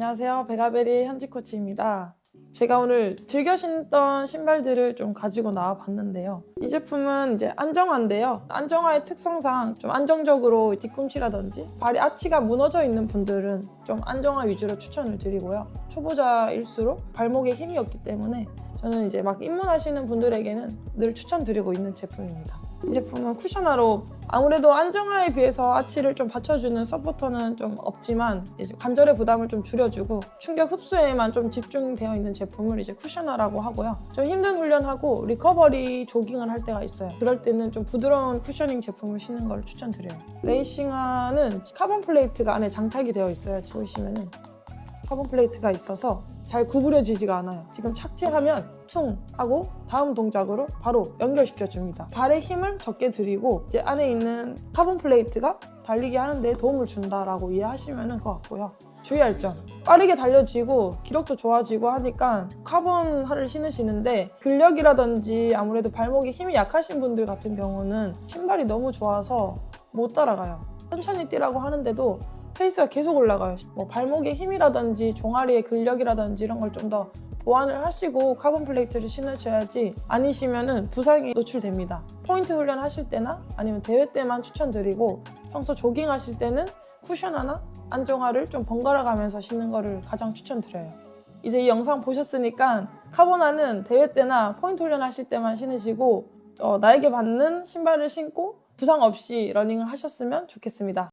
안녕하세요. 베가베리의 현지 코치입니다. 제가 오늘 즐겨 신던 신발들을 좀 가지고 나와 봤는데요. 이 제품은 이제 안정화인데요. 안정화의 특성상 좀 안정적으로 뒤꿈치라든지 발이 아치가 무너져 있는 분들은 좀 안정화 위주로 추천을 드리고요. 초보자일수록 발목에 힘이 없기 때문에 저는 이제 막 입문하시는 분들에게는 늘 추천드리고 있는 제품입니다. 이 제품은 쿠셔너로 아무래도 안정화에 비해서 아치를 좀 받쳐주는 서포터는 좀 없지만 이제 관절의 부담을 좀 줄여주고 충격 흡수에만 좀 집중되어 있는 제품을 이제 쿠셔너라고 하고요. 좀 힘든 훈련하고 리커버리 조깅을 할 때가 있어요. 그럴 때는 좀 부드러운 쿠셔닝 제품을 신는 걸 추천드려요. 레이싱화는 카본 플레이트가 안에 장착이 되어 있어요. 보시면은 카본 플레이트가 있어서 잘 구부려지지가 않아요. 지금 착지하면 퉁 하고 다음 동작으로 바로 연결시켜 줍니다. 발에 힘을 적게 들이고 이제 안에 있는 카본 플레이트가 달리기 하는데 도움을 준다라고 이해하시면 것 같고요. 주의할 점. 빠르게 달려지고 기록도 좋아지고 하니까 카본화를 신으시는데 근력이라든지 아무래도 발목에 힘이 약하신 분들 같은 경우는 신발이 너무 좋아서 못 따라가요. 천천히 뛰라고 하는데도 페이스가 계속 올라가요. 뭐 발목의 힘이라든지 종아리의 근력이라든지 이런 걸 좀 더 보완을 하시고 카본 플레이트를 신으셔야지 아니시면은 부상에 노출됩니다. 포인트 훈련 하실 때나 아니면 대회 때만 추천드리고 평소 조깅 하실 때는 쿠션 하나 안정화를 좀 번갈아 가면서 신는 거를 가장 추천드려요. 이제 이 영상 보셨으니까 카보나는 대회 때나 포인트 훈련 하실 때만 신으시고 어, 나에게 맞는 신발을 신고 부상 없이 러닝을 하셨으면 좋겠습니다.